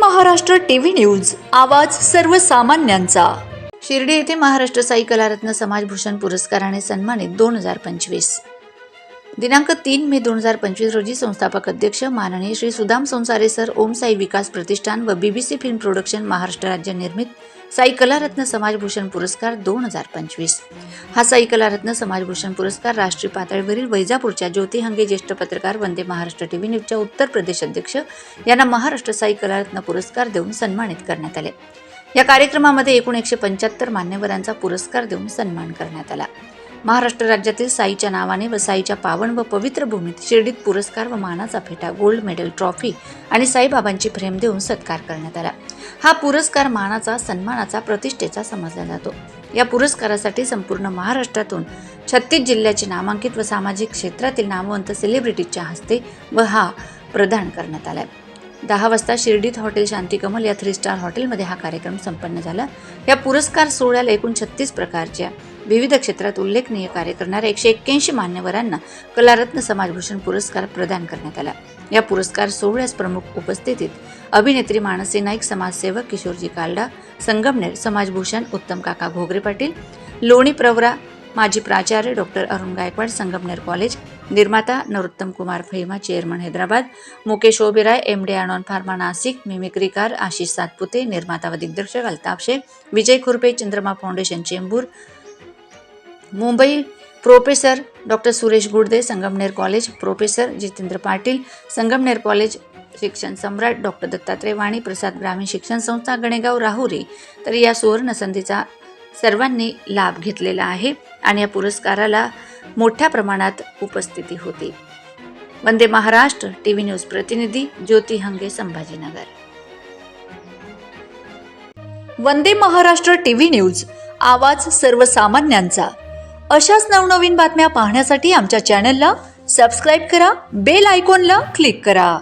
Maharashtra TV news आवाज सर्वसामान्यांचा. शिर्डी येथे महाराष्ट्र साई कलारत्न समाजभूषण पुरस्काराने सन्मानित दोन हजार पंचवीस. दिनांक तीन मे दोन हजार पंचवीस रोजी संस्थापक अध्यक्ष माननीय श्री सुदाम संसारे सर ओम साई विकास प्रतिष्ठान व बीबीसी फिल्म प्रोडक्शन महाराष्ट्र राज्य निर्मित साई कलारत्न समाजभूषण पुरस्कार दोन हजार पंचवीस. हा साई कलारत्न समाजभूषण पुरस्कार राष्ट्रीय पातळीवरील वैजापूरच्या ज्योती हंगे ज्येष्ठ पत्रकार वंदे महाराष्ट्र टीव्ही न्यूजच्या उत्तर प्रदेश अध्यक्ष यांना महाराष्ट्र साई कलारत्न पुरस्कार देऊन सन्मानित करण्यात आले. या कार्यक्रमामध्ये एकूण एकशे पंच्याहत्तर मान्यवरांचा पुरस्कार देऊन सन्मान करण्यात आला. महाराष्ट्र राज्यातील साईच्या नावाने व साईच्या पावन व पवित्र भूमीत शिर्डीत पुरस्कार व मानाचा फेटा गोल्ड मेडल ट्रॉफी आणि साईबाबांची फ्रेम देऊन सत्कार करण्यात आला. हा पुरस्कार मानाचा सन्मानाचा प्रतिष्ठेचा समजला जातो. या पुरस्कारासाठी संपूर्ण महाराष्ट्रातून छत्तीस जिल्ह्याचे नामांकित व सामाजिक क्षेत्रातील नामवंत सेलिब्रिटीच्या हस्ते व हा प्रदान करण्यात आलाय. दहा वाजता शिर्डीत हॉटेल शांतिकमल या थ्री स्टार हॉटेलमध्ये हा कार्यक्रम संपन्न झाला. या पुरस्कार सोहळ्याला एकूण छत्तीस प्रकारच्या विविध क्षेत्रात उल्लेखनीय कार्य करणाऱ्या एकशे एक्क्याऐंशी मान्यवरांना कलारत्न समाजभूषण पुरस्कार प्रदान करण्यात आला. या पुरस्कार सोहळ्यास प्रमुख उपस्थितीत अभिनेत्री मानसी नाईक समाजसेवक किशोरजी कालडा संगमनेर समाजभूषण उत्तम काका घोगरे पाटील लोणी प्रवरा माजी प्राचार्य डॉक्टर अरुण गायकवाड संगमनेर कॉलेज निर्माता Narottam Kumar फैमा chairman Hyderabad Mukesh Oberoi M D अॅनॉन pharma Nashik मिमिक्रीकार आशिष सातपुते निर्माता व दिग्दर्शक Altaf Shaikh Vijay Khurpe Chandrama foundation Chembur Mumbai professor doctor Suresh Gudde Sangamner college professor Jitendra Patil Sangamner college शिक्षण सम्राट डॉक्टर दत्तात्रय वाणी प्रसाद ग्रामीण शिक्षण संस्था गणेगाव राहुरी. तर या सुवर्ण संधीचा सर्वांनी लाभ घेतलेला आहे. आणि या पुरस्काराला मोठ्या प्रमाणात उपस्थिती होती. वंदे महाराष्ट्र टीव्ही न्यूज प्रतिनिधी ज्योती हंगे संभाजीनगर. वंदे महाराष्ट्र टीव्ही न्यूज आवाज सर्वसामान्यांचा. अशाच नवनवीन बातम्या पाहण्यासाठी आमच्या चॅनलला सबस्क्राईब करा बेल आयकॉनला क्लिक करा.